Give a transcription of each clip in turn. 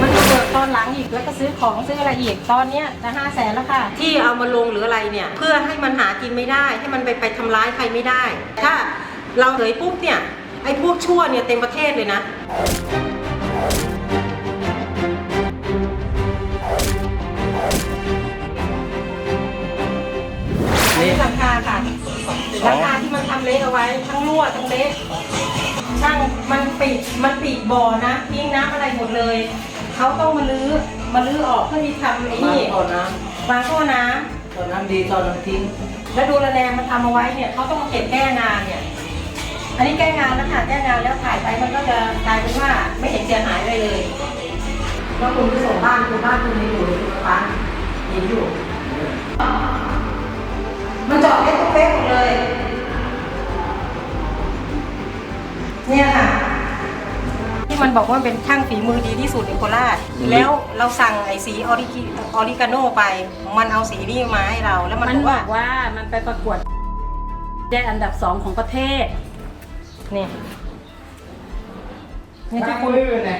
มันมาเบิกตอนหลังอีกแล้วก็ซื้อของซื้ออะไรอีกตอนเนี้ยจะห้าแสนแล้วค่ะ ที่เอามาลงหรืออะไรเนี่ย เพื่อให้มันหากินไม่ได้ ให้มันไปไปทำร้ายใครไม่ได้ ถ้าเราเผยปุ๊บเนี่ยไอ้พวกชั่วเนี่ยเต็มประเทศเลยนะ ไว้ทั้งรั่วทั้งเละช่างมันปิดมันปิดบ่อนะทิ้งน้ำอะไรหมดเลยเขาต้องมาลื้อมาลื้อออกเพื่อที่ทำไอ้มานี่ก่อนนะวางท่อน้ตอนนั้นดีตอนนั้นทิ้งำแล้วดูระแนงมันทำเอาไว้เนี่ยเขาต้องมาเก็บแก้งานเนี่ย อันนี้แก้งานแล้วค่ะแก้งานแล้วถ่ายไปมันก็จะกลายเป็นว่าไม่เห็นเสียหายอะไรเลยแล้วคุณไปส่งบ้านคุณบ้านคุณยังอยู่เลยคุณป้าเห็นอยู่ มันเจาะเล็กเป๊กหมดเลยเนี่ย บอกว่าเป็นช่างฝีมือดีที่สุดในโคราชแล้วเราสั่งไอ้สีออริจิออริกาโนไป มันเอาสีนี้มาให้เรา แล้วมันมันบอกบว่าอกว่ามันไปประกวดได้อันดับสองของประเทศ นี่นี่ช่าที่งคุณมือเนี่ย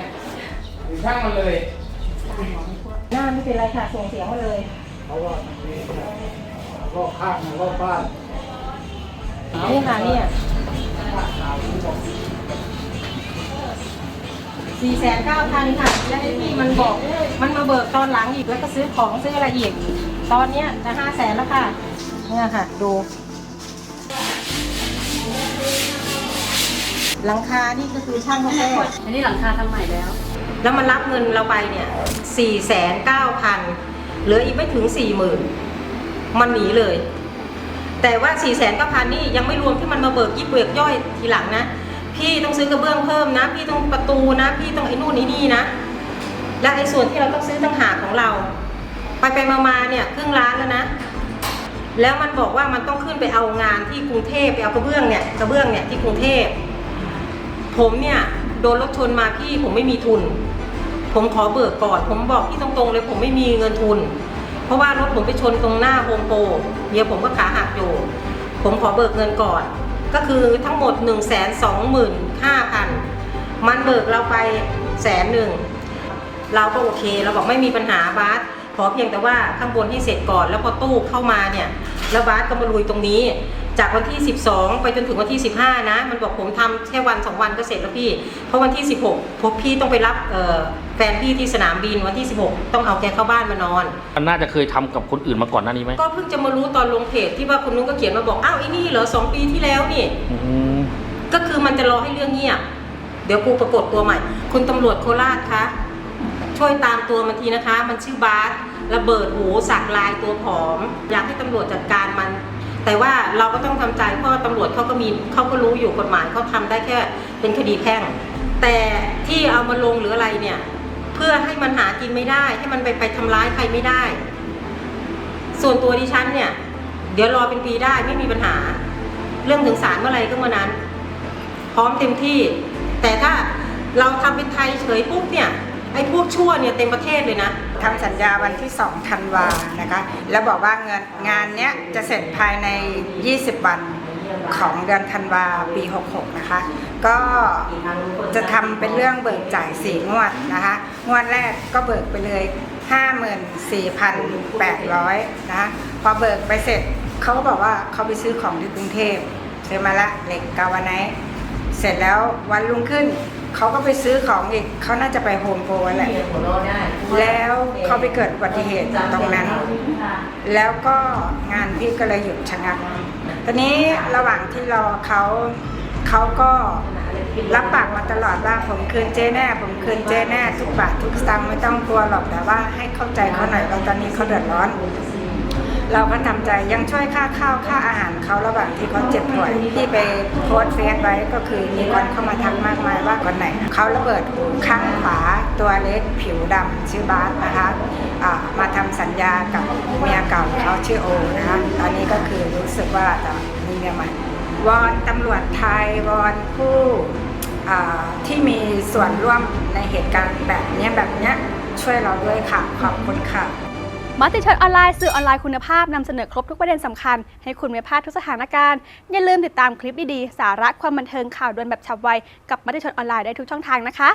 ช่างมันเลย หน้าไม่เป็นไรค่ะส่งเสียงมาเลย เพราะว่ามีรอบข้างรอบบ้านนี่ค่ะเนี่ย สี่แสนเก้าพันค่ะ แล้วไอ้ที่มันบอกมันมาเบิกตอนหลังอีกแล้วก็ซื้อของซื้ออะไรอีก ตอนเนี้ยจะห้าแสนแล้วค่ะเนี่ยค่ะ ดู หลังคานี่ก็คือช่างเขาแค่อันนี้หลังคาทำใหม่แล้ว แล้วมันรับเงินเราไปเนี่ยสี่แสนเก้าพันเหลืออีกไม่ถึงสี่หมื่นมันหนีเลย แต่ว่า4ี่แสนเก้าพันนี่ยังไม่รวมที่มันมาเบิกยิบเบิกย่อยทีหลังนะ พี่ต้องซื้อกระเบื้องเพิ่มนะ พี่ต้องประตูนะ พี่ต้องไอ้นู่นไอ้นี่นะ และไอ้ส่วนที่เราต้องซื้อต่างหากของเรา ไปไปมามาเนี่ยครึ่งล้านแล้วนะ แล้วมันบอกว่ามันต้องขึ้นไปเอางานที่กรุงเทพไปเอากระเบื้องเนี่ยกระเบื้องเนี่ยที่กรุงเทพผมเนี่ยโดนรถชนมาพี่ผมไม่มีทุน ผมขอเบิกก่อน ผมบอกพี่ตรงๆเลยผมไม่มีเงินทุน เพราะว่ารถผมไปชนตรงหน้าโฮมโปรเมียผมก็ขาหักอยู่ ผมขอเบิกเงินก่อน ก็คือทั้งหมด 1 2 5 0 0 0 มันเบิกเราไปแสนหนึ่งเราก็โอเค เราบอกไม่มีปัญหาบาสขอเพียงแต่ว่าข้างบนที่เสร็จก่อน แล้วพอตู้เข้ามาเนี่ยแล้วบาสก็มาลุยตรงนี้ จากวันที่ 12 ไปจนถึงวันที่ 15 นะ มันบอกผมทำแค่วัน 2 วันก็เสร็จแล้วพี่ เพราะวันที่ 16 พบพี่ต้องไปรับเอ่อแฟนพี่ที่สนามบินวันที่ 16 ต้องเอาแกเข้าบ้านมานอนมันน่าจะเคยทำกับคนอื่นมาก่อนหน้านี้ไหมก็เพิ่งจะมารู้ตอนลงเพจที่ว่าคนนู้นก็เขียนมาบอกอ้าวไอ้นี่เหรอสองปีที่แล้วนี่อืมก็คือมันจะรอให้เรื่องเงียบเดี๋ยวกูปรากฏตัวใหม่ คุณตำรวจโคราชคะช่วยตามตัวมันทีนะคะ มันชื่อบาสระเบิดหูสักลายตัวผอม อยากให้ตำรวจจัดการมัน แต่ว่าเราก็ต้องทำใจเพราะว่าตำรวจเขาก็มีเขาก็รู้อยู่กฎหมายเขาทำได้แค่เป็นคดีแพ่ง แต่ที่เอามาลงหรืออะไรเนี่ย เพื่อให้มันหากินไม่ได้ ให้มันไปไปทำร้ายใครไม่ได้ ส่วนตัวดิฉันเนี่ย เดี๋ยวรอเป็นปีได้ไม่มีปัญหา เรื่องถึงศาลเมื่อไหรก็เมื่อนั้น พร้อมเต็มที่ แต่ถ้าเราทำเป็นไทยเฉยปุ๊บเนี่ย ไอ้พวกชั่วเนี่ยเต็มประเทศเลยนะทำสัญญาวันที่2ธันวานะคะ แล้วบอกว่าเงินงานเนี้ยจะเสร็จภายใน 20 วันของเดือนธันวาปี 66 นะคะ ก็จะทำเป็นเรื่องเบิกจ่าย4งวดนะคะ งวดแรกก็เบิกไปเลย 54,800 นะคะ พอเบิกไปเสร็จเขาก็บอกว่าเขาไปซื้อของที่กรุงเทพซื้อมาละเหล็กกาวไนเสร็จแล้ววันรุ่งขึ้น เขาก็ไปซื้อของอีกเขาน่าจะไปโฮมโปรแหละ แล้วเขาไปเกิดอุบัติเหตุตรงนั้น แล้วก็งานพี่ก็เลยหยุดชะงัก ตอนนี้ระหว่างที่รอเขาเขาก็รับปากมาตลอดว่าผมคืนเจ๊แน่ ผมคืนเจ๊แน่ทุกบาททุกสตางค์ไม่ต้องกลัวหรอกแต่ว่าให้เข้าใจเขาหน่อยว่าตอนนี้เขาเดือดร้อน เราก็ทำใจยังช่วยค่าข้าวค่าอาหารเขาระหว่างที่เขาเจ็บป่วยที่ไปโพสเฟซไว้ก็คือมีคนเข้ามาทักมากมายว่าคนไหนเขาระเบิดข้างขวาตัวเล็กผิวดำชื่อบาสนะคะมาทำสัญญากับเมียเก่าเขาชื่อโอนะคะตอนนี้ก็คือรู้สึกว่าจะมีเมียใหม่วอนตำรวจไทยวอนผู้ที่มีส่วนร่วมในเหตุการณ์แบบนี้แบบนี้ช่วยเราด้วยค่ะ ขอบคุณค่ะ มติชนออนไลน์สื่อออนไลน์คุณภาพนำเสนอครบทุกประเด็นสำคัญ ให้คุณไม่พลาดทุกสถานการณ์ อย่าลืมติดตามคลิปดีๆ สาระความบันเทิงข่าวด่วนแบบฉับไว กับมติชนออนไลน์ได้ทุกช่องทางนะคะ